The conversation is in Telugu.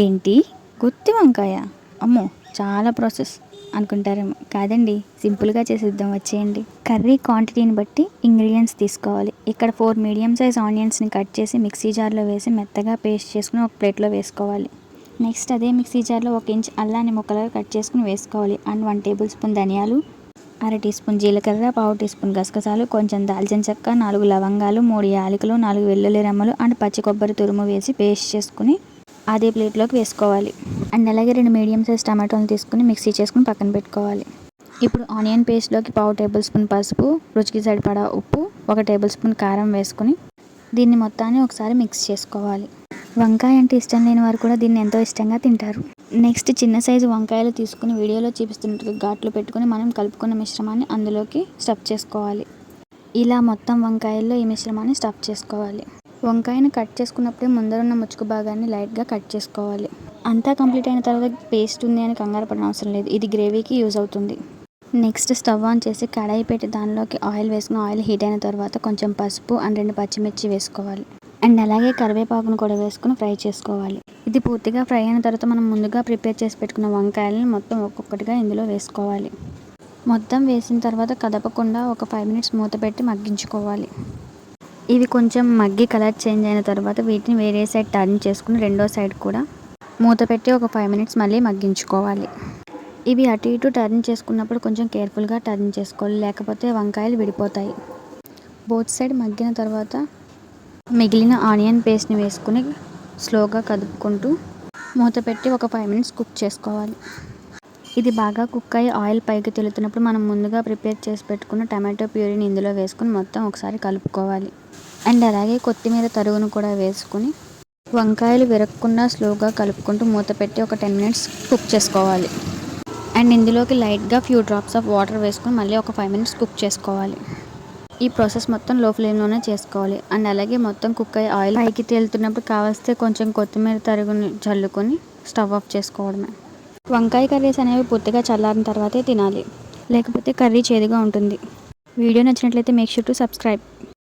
ఏంటి? గుత్తి వంకాయ. అమ్మో చాలా ప్రాసెస్ అనుకుంటారేమో. కాదండి సింపుల్గా చేసేద్దాం వచ్చేయండి. కర్రీ క్వాంటిటీని బట్టి ఇంగ్రీడియంట్స్ తీసుకోవాలి. ఇక్కడ ఫోర్ మీడియం సైజ్ ఆనియన్స్ని కట్ చేసి మిక్సీ జార్లో వేసి మెత్తగా పేస్ట్ చేసుకుని ఒక ప్లేట్లో వేసుకోవాలి. నెక్స్ట్ అదే మిక్సీ జార్లో ఒక ఇంచ్ అల్లాన్ని ముక్కలుగా కట్ చేసుకుని వేసుకోవాలి. అండ్ వన్ టేబుల్ స్పూన్ ధనియాలు అర టీ స్పూన్ జీలకర్ర పావు టీ స్పూన్ గసగసాలు కొంచెం దాల్చిన చెక్క నాలుగు లవంగాలు మూడు యాలకులు నాలుగు వెల్లుల్లి రెమ్మలు అండ్ పచ్చి కొబ్బరి తురుము వేసి పేస్ట్ చేసుకుని అదే ప్లేట్లోకి వేసుకోవాలి. అండ్ అలాగే రెండు మీడియం సైజ్ టమాటోలు తీసుకుని మిక్సీ చేసుకుని పక్కన పెట్టుకోవాలి. ఇప్పుడు ఆనియన్ పేస్ట్లోకి పావు టేబుల్ స్పూన్ పసుపు రుచికి సరిపడా ఉప్పు ఒక టేబుల్ స్పూన్ కారం వేసుకుని దీన్ని మొత్తాన్ని ఒకసారి మిక్స్ చేసుకోవాలి. వంకాయ అంటే ఇష్టం లేని వారు కూడా దీన్ని ఎంతో ఇష్టంగా తింటారు. నెక్స్ట్ చిన్న సైజు వంకాయలు తీసుకుని వీడియోలో చూపిస్తున్నట్టుగా ఘాట్లు పెట్టుకుని మనం కలుపుకున్న మిశ్రమాన్ని అందులోకి స్టఫ్ చేసుకోవాలి. ఇలా మొత్తం వంకాయల్లో ఈ మిశ్రమాన్ని స్టఫ్ చేసుకోవాలి. వంకాయను కట్ చేసుకున్నప్పుడే ముందరున్న ముచ్చుకు భాగాన్ని లైట్గా కట్ చేసుకోవాలి. అంతా కంప్లీట్ అయిన తర్వాత పేస్ట్ ఉంది అని కంగారు పడిన అవసరం లేదు. ఇది గ్రేవీకి యూజ్ అవుతుంది. నెక్స్ట్ స్టవ్ ఆన్ చేసి కడాయి పెట్టి దానిలోకి ఆయిల్ వేసుకుని ఆయిల్ హీట్ అయిన తర్వాత కొంచెం పసుపు అండ్ రెండు పచ్చిమిర్చి వేసుకోవాలి. అండ్ అలాగే కరివేపాకును కూడా వేసుకుని ఫ్రై చేసుకోవాలి. ఇది పూర్తిగా ఫ్రై అయిన తర్వాత మనం ముందుగా ప్రిపేర్ చేసి పెట్టుకున్న వంకాయలను మొత్తం ఒక్కొక్కటిగా ఇందులో వేసుకోవాలి. మొత్తం వేసిన తర్వాత కదపకుండా ఒక ఫైవ్ మినిట్స్ మూత పెట్టి మగ్గించుకోవాలి. ఇవి కొంచెం మగ్గి కలర్ చేంజ్ అయిన తర్వాత వీటిని వేరే సైడ్ టర్న్ చేసుకుని రెండో సైడ్ కూడా మూత పెట్టి ఒక ఫైవ్ మినిట్స్ మళ్ళీ మగ్గించుకోవాలి. ఇవి అటు ఇటు టర్న్ చేసుకున్నప్పుడు కొంచెం కేర్ఫుల్గా టర్న్ చేసుకోవాలి లేకపోతే వంకాయలు విడిపోతాయి. బోత్ సైడ్ మగ్గిన తర్వాత మిగిలిన ఆనియన్ పేస్ట్ని వేసుకుని స్లోగా కదుపుకుంటూ మూత పెట్టి ఒక ఫైవ్ మినిట్స్ కుక్ చేసుకోవాలి. ఇది బాగా కుక్ అయ్యి ఆయిల్ పైకి తెలుతున్నప్పుడు మనం ముందుగా ప్రిపేర్ చేసి పెట్టుకున్న టమాటో ప్యూరీని ఇందులో వేసుకుని మొత్తం ఒకసారి కలుపుకోవాలి. అండ్ అలాగే కొత్తిమీర తరుగును కూడా వేసుకుని వంకాయలు విరగకుండా స్లోగా కలుపుకుంటూ మూత పెట్టి ఒక టెన్ మినిట్స్ కుక్ చేసుకోవాలి. అండ్ ఇందులోకి లైట్గా ఫ్యూ డ్రాప్స్ ఆఫ్ వాటర్ వేసుకుని మళ్ళీ ఒక ఫైవ్ మినిట్స్ కుక్ చేసుకోవాలి. ఈ ప్రాసెస్ మొత్తం లో ఫ్లేమ్లోనే చేసుకోవాలి. అండ్ అలాగే మొత్తం కుక్ అయ్యి ఆయిల్ పైకి తేలుతున్నప్పుడు కావలిస్తే కొంచెం కొత్తిమీర తరుగుని చల్లుకొని స్టవ్ ఆఫ్ చేసుకోవడమే. వంకాయ కర్రీస్ అనేవి పూర్తిగా చల్లారిన తర్వాతే తినాలి. లేకపోతే కర్రీ చేదుగా ఉంటుంది. వీడియో నచ్చినట్లయితే మేక్ షూర్ టు సబ్స్క్రైబ్